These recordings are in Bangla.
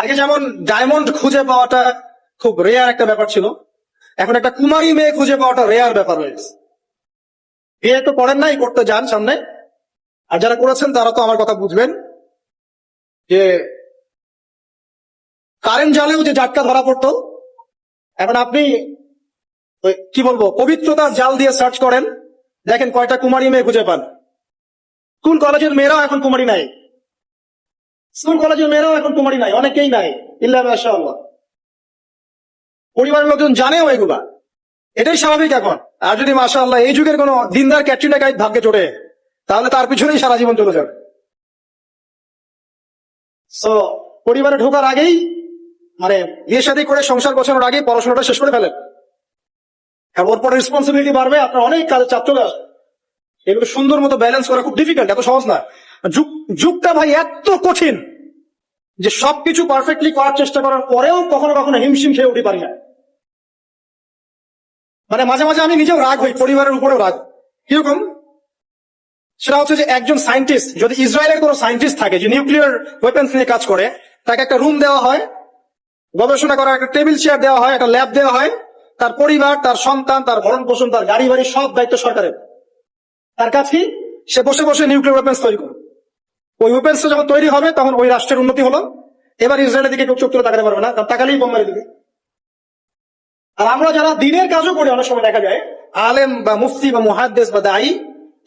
আগে যেমন ডায়মন্ড খুঁজে পাওয়াটা খুব রেয়ার একটা ব্যাপার ছিল, এখন একটা কুমারী মেয়ে খুঁজে পাওয়াটা রেয়ার ব্যাপার হয়েছে বিয়ে তো করেন নাই, করতে যান সামনে। আর যারা করেছেন, তারা তো আমার কথা বুঝবেন। যে কারেন্ট জালেও যে জাটকা ধরা পড়তো, এখন আপনি কি বলব, পবিত্রতার জাল দিয়ে সার্চ করেন, দেখেন কয়টা কুমারী মেয়ে খুঁজে পান। স্কুল, কলেজের মেয়েরাও এখন কুমারী নাই। স্কুল, কলেজের মেয়েরাও এখন কুমারী নাই, অনেকেই নাই, ইল্লা মাশাআল্লাহ। পরিবারের লোকজন জানেও এগুলা। এটাই স্বাভাবিক এখন। আর যদি মাসা আল্লাহ এই যুগের কোন দিনদার ক্যাটরিনা কাইত ভাগ্যে চড়ে, তাহলে তার পিছনেই সারা জীবন চলে যাবে। সো পরিবারে ঢোকার আগেই মানে বিয়ে শাদী করে সংসার গোছানোর আগেই পড়াশোনাটা শেষ করে ফেলেন। আর ওর পরে রেসপন্সিবিলিটি বাড়বে, আপনার অনেক কাজের চাপ চলে আসবে। এগুলো সুন্দর মতো ব্যালেন্স করা খুব ডিফিকাল্ট এত সহজ না। যুগটা ভাই এত কঠিন যে সবকিছু পারফেক্টলি করার চেষ্টা করার পরেও কখনো কখনো হিমশিম খেয়ে উঠতে পারি না। মানে মাঝে মাঝে আমি নিজেও রাগ হই, পরিবারের উপরেও রাগ। কীরকম? সেটা হচ্ছে যে একজন সায়েন্টিস্ট যদি ইসরায়েলের কোনো সায়েন্টিস্ট থাকে, যে নিউক্লিয়ার ওয়েপন্স নিয়ে কাজ করে, তাকে একটা রুম দেওয়া হয়, গবেষণা করার একটা টেবিল চেয়ার দেওয়া হয়, একটা ল্যাব দেওয়া হয়, তার পরিবার, তার সন্তান, তার ভরণ পোষণ তার গাড়ি বাড়ি সব দায়িত্ব সরকারের। তার কাছে সে বসে বসে নিউক্লিয়ার ওয়েপন্স তৈরি করে ওই ওয়েপন্স যখন তৈরি হবে, তখন ওই রাষ্ট্রের উন্নতি হলো। এবার ইসরায়েলের দিকে কেউ চোখ তুলে তাকাতে পারবে না, কারণ তাকালেই বোম মেরে দিবে। আর আমরা যারা দিনের কাজও করি, অনেক সময় দেখা যায়, আলেম বা মুফতি বা মুহাদ্দেস বা দায়ী,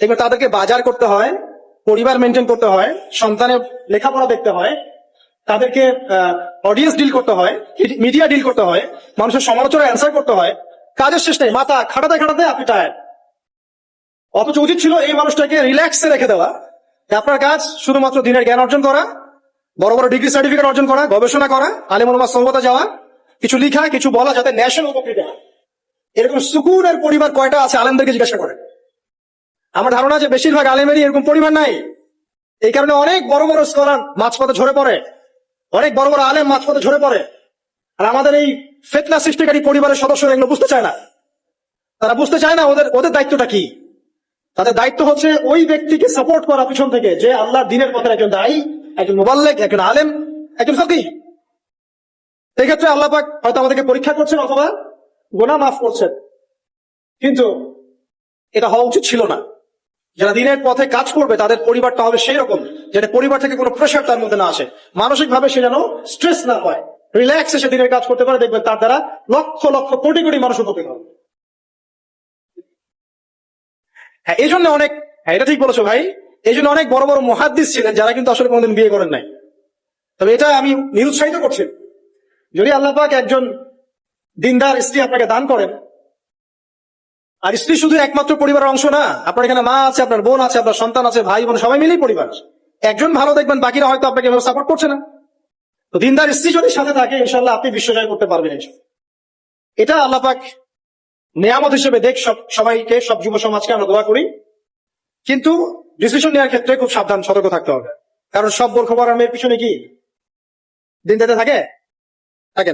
এগুলো তাদেরকে বাজার করতে হয়, পরিবার মেনটেন করতে হয়, সন্তানের লেখাপড়া দেখতে হয়, তাদেরকে অডিয়েন্স ডিল করতে হয় মিডিয়া ডিল করতে হয়, মানুষের সমালোচনা অ্যান্সার করতে হয়। কাজের শেষ নেই, মাথা খাটাতে খাটাতে আপনি টায়ার অথচ উচিত ছিল এই মানুষটাকে রিল্যাক্সে রেখে দেওয়া আপনার কাজ শুধুমাত্র দিনের জ্ঞান অর্জন করা, বড় বড় ডিগ্রি সার্টিফিকেট অর্জন করা, গবেষণা করা আলিমুলমা সঙ্গতা যাওয়া, কিছু লিখা, কিছু বলা যাতে ন্যাশনাল উপকৃত হয়। এরকম সুকুনের পরিবার কয়টা আছে আলেমদেরকে জিজ্ঞাসা করে আমার ধারণা যে বেশিরভাগ আলেমেরই এরকম পরিবার নাই। এই কারণে অনেক বড় বড় স্কলার মাঝপথে ঝরে পড়ে। অনেক বড় বড় আলেম মাঝপথে ঝরে পড়ে। আর আমাদের এই ফেতনা সৃষ্টিকারী পরিবারের সদস্যরা এগুলো বুঝতে চায় না। তারা বুঝতে চায় না ওদের ওদের দায়িত্বটা কি? তাদের দায়িত্ব হচ্ছে ওই ব্যক্তিকে সাপোর্ট করা পিছন থেকে, যে আল্লাহ দিনের পথে একজন দায়ী, একজন মোবাল্লেক, একজন আলেম, একজন ফকি এই ক্ষেত্রে আল্লাহ পাক হয়তো আমাদেরকে পরীক্ষা করছেন অথবা গোনা মাফ করছেন। কিন্তু এটা হওয়া উচিত ছিল না। যারা দিনের পথে কাজ করবে, তাদের পরিবারটা হবে সেই রকম যেটা পরিবার থেকে কোনো প্রেশার তার মধ্যে না আসে। মানসিক ভাবে সে যেন স্ট্রেস না হয় রিল্যাক্সে সে দিনের কাজ করতে পারে, দেখবেন তার দ্বারা লক্ষ লক্ষ কোটি কোটি মানুষ উপকৃত হবে। হ্যাঁ এই জন্য অনেক হ্যাঁ এটা ঠিক বলেছ ভাই। এই জন্য অনেক বড় বড় মহাদ্দিস ছিলেন যারা কিন্তু আসলে কোনোদিন বিয়ে করেন নাই। তবে এটা আমি নিরুৎসাহিত করছি। যদি আল্লাহ পাক একজন দিনদার স্ত্রী আপনাকে দান করেন, আর স্ত্রী শুধু একমাত্র পরিবারের অংশ না, আপনার এখানে মা আছে, আপনার বোন আছে, আপনার সন্তান আছে, ভাই বোন, সবাই মিলেই পরিবার একজন ভালো দেখবেন, বাকিরা হয়তো আপনাকে সাপোর্ট করছে না। তো দিনদার স্ত্রী যদি সাথে থাকে ইনশাল্লাহ আপনি বিশ্বজয় করতে পারবেন এটা আল্লাহ পাক নিয়ামত হিসেবে দেখ সব, সবাইকে, সব যুব সমাজকে আমরা দোয়া করি। কিন্তু ডিসিশন নেওয়ার ক্ষেত্রে খুব সাবধান, সতর্ক থাকতে হবে। কারণ সব বোরখবর মেয়ের পিছনে কি? দিন দিতে থাকে? থাকে।